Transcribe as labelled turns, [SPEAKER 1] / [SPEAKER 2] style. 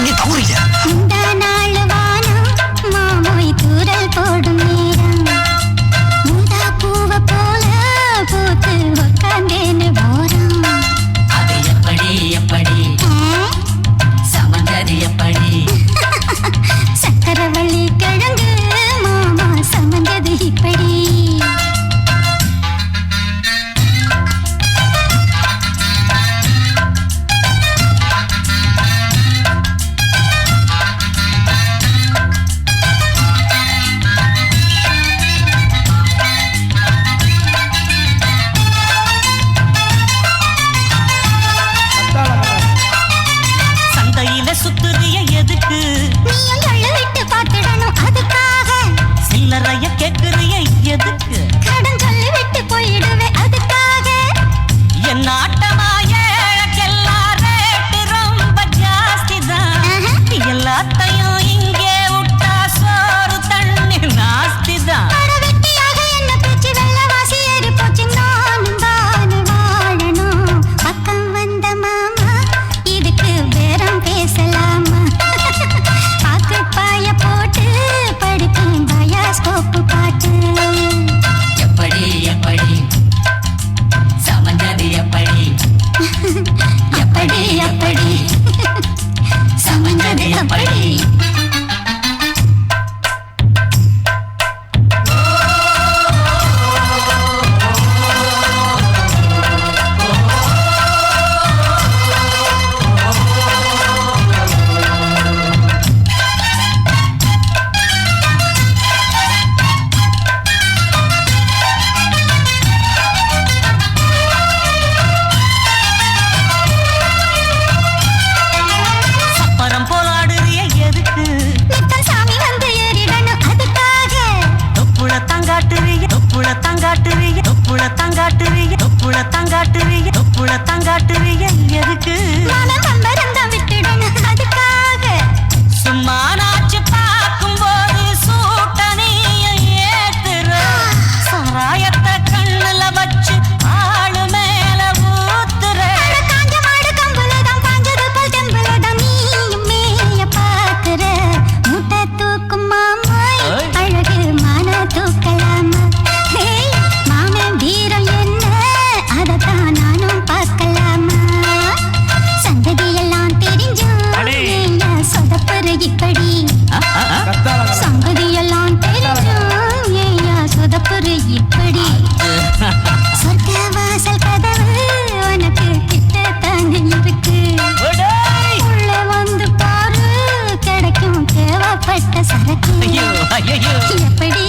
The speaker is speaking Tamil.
[SPEAKER 1] 你兜里
[SPEAKER 2] நிறைய கேக்குறிய எதுக்கு?
[SPEAKER 3] கடன் சொல்லி விட்டு போயிடுவே அதுக்காக.
[SPEAKER 2] என் ஆட்டமா ஏழைக்கெல்லாம் ரேட்டு ரொம்ப ஜாஸ்தி தான். எல்லாத்தையும் தங்காட்டுவிய தொப்புள தங்காட்டுவிய எதுக்கு? சும்மா நாச்சு பார்க்கும் போது சூட்டனைய ஏத்துற சாராயத்தை கண்ணுல வச்சு
[SPEAKER 3] சரக்கு. எப்படி